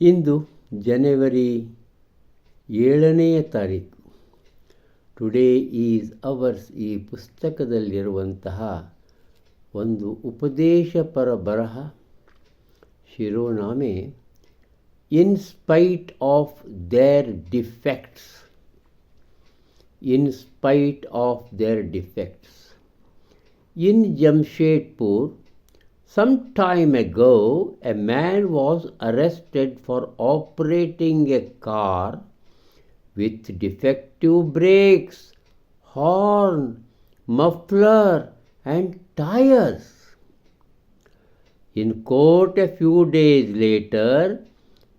ಇಂದು ಜನವರಿ ಏಳನೆಯ ತಾರೀಕು. Today is ours ಈ ಪುಸ್ತಕದಲ್ಲಿರುವಂತಹ ಒಂದು ಉಪದೇಶಪರ ಬರಹ. ಶಿರೋನಾಮೆ in spite of their defects in spite of their defects in Jamshedpur Some time ago, a man was arrested for operating a car with defective brakes, horn, muffler, and tires. In court a few days later,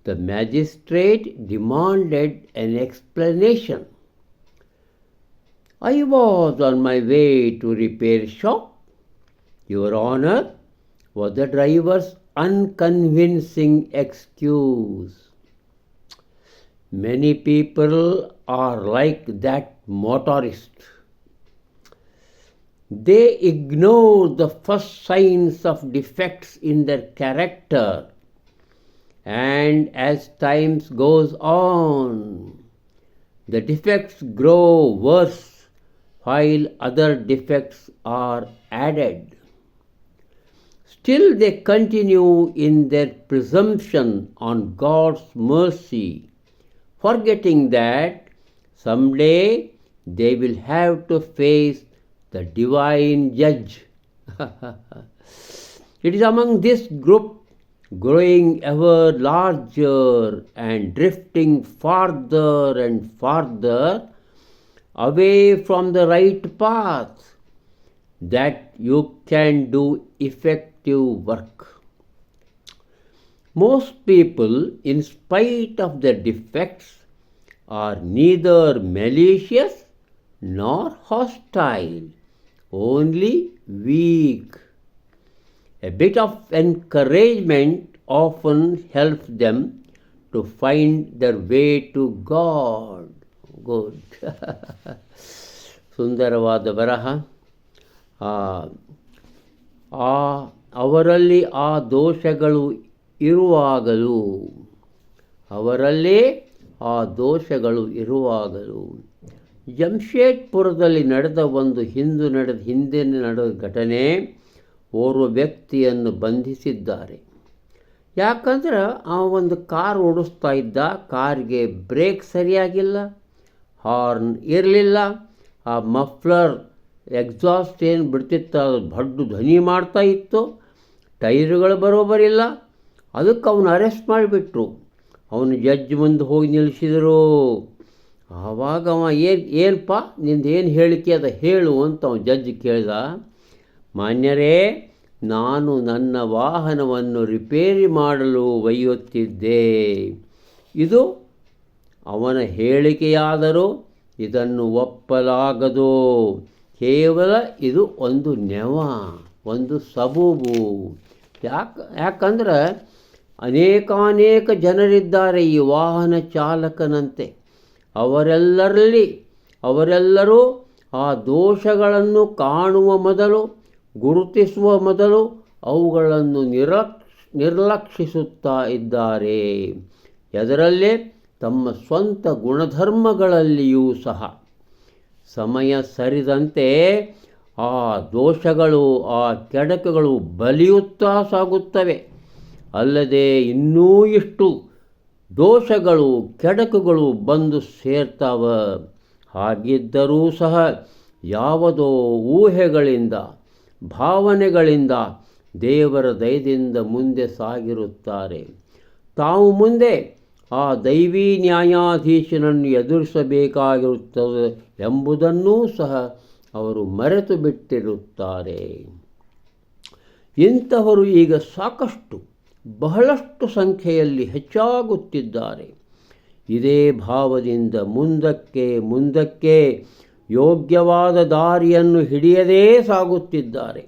the magistrate demanded an explanation. I was on my way to repair shop. Your Honor, was the driver's unconvincing excuse. Many people are like that motorist. They ignore the first signs of defects in their character, and as time goes on, the defects grow worse while other defects are added. Still, they continue in their presumption on God's mercy, forgetting that someday they will have to face the divine judge. it is among this group growing ever larger and drifting farther and farther away from the right path that you can do effective work. Most people, in spite of their defects, are neither malicious nor hostile, only weak. A bit of encouragement often helps them to find their way to God. Good. ಸುಂದರವಾದ ಬರಹ ಆ ಆ ಅವರಲ್ಲಿ ಆ ದೋಷಗಳು ಇರುವಾಗಲೂ, ಅವರಲ್ಲೇ ಆ ದೋಷಗಳು ಇರುವಾಗಲೂ. ಜಮ್ಶೇದ್ಪುರದಲ್ಲಿ ನಡೆದ ಒಂದು ಹಿಂದು ನಡೆದ ಹಿಂದಿನ ನಡೆದ ಘಟನೆ ಓರ್ವ ವ್ಯಕ್ತಿಯನ್ನು ಬಂಧಿಸಿದ್ದಾರೆ. ಯಾಕಂದ್ರೆ ಆ ಒಂದು ಕಾರ್ ಓಡಿಸ್ತಾ ಇದ್ದ, ಕಾರ್ಗೆ ಬ್ರೇಕ್ ಸರಿಯಾಗಿಲ್ಲ, ಹಾರ್ನ್ ಇರಲಿಲ್ಲ, ಆ ಮಫ್ಲರ್ ಎಕ್ಸಾಸ್ಟ್ ಏನು ಬಿಡ್ತಿತ್ತು, ಅದು ದೊಡ್ಡ ಧ್ವನಿ ಮಾಡ್ತಾ ಇತ್ತು ಟೈರುಗಳು ಬರೋಬರಿಲ್ಲ. ಅದಕ್ಕೆ ಅವನು ಅರೆಸ್ಟ್ ಮಾಡಿಬಿಟ್ರು. ಅವನು ಜಡ್ಜ್ ಮುಂದೆ ಹೋಗಿ ನಿಲ್ಲಿಸಿದರು. ಆವಾಗ ಅವ ಏನು ಏನಪ್ಪ ನಿಂದು ಏನು ಹೇಳಿಕೆ ಅದ ಹೇಳು ಅಂತ ಅವನು ಜಡ್ಜ್ ಕೇಳ್ದ. ಮಾನ್ಯರೇ, ನಾನು ನನ್ನ ವಾಹನವನ್ನು ರಿಪೇರಿ ಮಾಡಲು ಒಯ್ಯುತ್ತಿದ್ದೆ. ಇದು ಅವನ ಹೇಳಿಕೆಯಾದರೂ ಇದನ್ನು ಒಪ್ಪಲಾಗದು. ಕೇವಲ ಇದು ಒಂದು ನೆವ, ಒಂದು ಸಬೂಬು. ಯಾಕೆ ಯಾಕಂದ್ರೆ ಅನೇಕಾನೇಕ ಜನರಿದ್ದಾರೆ ಈ ವಾಹನ ಚಾಲಕನಂತೆ. ಅವರೆಲ್ಲರಲ್ಲಿ, ಅವರೆಲ್ಲರೂ ಆ ದೋಷಗಳನ್ನು ಕಾಣುವ ಮೊದಲು, ಗುರುತಿಸುವ ಮೊದಲು ಅವುಗಳನ್ನು ನಿರಕ್ಷ ನಿರ್ಲಕ್ಷಿಸುತ್ತಾ ಇದ್ದಾರೆ. ಅದರಲ್ಲೇ ತಮ್ಮ ಸ್ವಂತ ಗುಣಧರ್ಮಗಳಲ್ಲಿಯೂ ಸಹ. ಸಮಯ ಸರಿದಂತೆ ಆ ದೋಷಗಳು, ಆ ಕೆಡಕಗಳು ಬಲಿಯುತ್ತಾ ಸಾಗುತ್ತವೆ. ಅಲ್ಲದೆ ಇನ್ನೂ ಇಷ್ಟು ದೋಷಗಳು ಕೆಡಕುಗಳು ಬಂದು ಸೇರ್ತಾವ. ಹಾಗಿದ್ದರೂ ಸಹ ಯಾವುದೋ ಊಹೆಗಳಿಂದ, ಭಾವನೆಗಳಿಂದ ದೇವರ ದಯದಿಂದ ಮುಂದೆ ಸಾಗಿರುತ್ತಾರೆ. ತಾವು ಮುಂದೆ ಆ ದೈವಿ ನ್ಯಾಯಾಧೀಶನನ್ನು ಎದುರಿಸಬೇಕಾಗಿರುತ್ತದೆ ಎಂಬುದನ್ನೂ ಸಹ ಅವರು ಮರೆತು ಬಿಟ್ಟಿರುತ್ತಾರೆ. ಇಂಥವರು ಈಗ ಸಾಕಷ್ಟು, ಬಹಳಷ್ಟು ಸಂಖ್ಯೆಯಲ್ಲಿ ಹೆಚ್ಚಾಗುತ್ತಿದ್ದಾರೆ. ಇದೇ ಭಾವದಿಂದ ಮುಂದಕ್ಕೆ ಮುಂದಕ್ಕೆ ಯೋಗ್ಯವಾದ ದಾರಿಯನ್ನು ಹಿಡಿಯದೇ ಸಾಗುತ್ತಿದ್ದಾರೆ.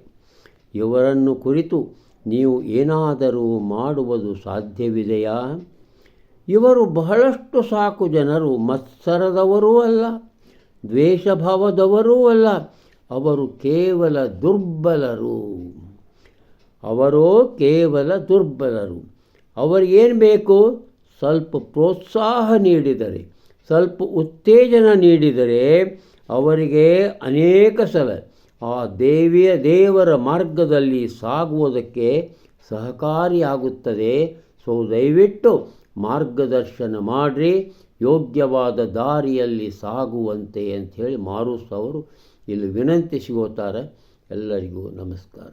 ಇವರನ್ನು ಕುರಿತು ನೀವು ಏನಾದರೂ ಮಾಡುವುದು ಸಾಧ್ಯವಿದೆಯಾ? ಇವರು ಬಹಳಷ್ಟು ಸಾಕು ಜನರು ಮತ್ಸರದವರೂ ಅಲ್ಲ. ದ್ವೇಷಭಾವದವರೂ ಅಲ್ಲ, ಅವರು ಕೇವಲ ದುರ್ಬಲರು. ಅವರೋ ಕೇವಲ ದುರ್ಬಲರು. ಅವರಿಗೇನು ಬೇಕು? ಸ್ವಲ್ಪ ಪ್ರೋತ್ಸಾಹ ನೀಡಿದರೆ, ಸ್ವಲ್ಪ ಉತ್ತೇಜನ ನೀಡಿದರೆ ಅವರಿಗೆ ಅನೇಕ ಸಲ ಆ ದೇವಿಯ ದೇವರ ಮಾರ್ಗದಲ್ಲಿ ಸಾಗುವುದಕ್ಕೆ ಸಹಕಾರಿಯಾಗುತ್ತದೆ. ಸೊ ದಯವಿಟ್ಟು ಮಾರ್ಗದರ್ಶನ ಮಾಡಿರಿ. ಯೋಗ್ಯವಾದ ದಾರಿಯಲ್ಲಿ ಸಾಗುವಂತೆ ಅಂಥೇಳಿ ಮಾರುಸ್ ಅವರು ಇಲ್ಲಿ ವಿನಂತಿಸಿಗೋತಾರೆ ಎಲ್ಲರಿಗೂ ನಮಸ್ಕಾರ.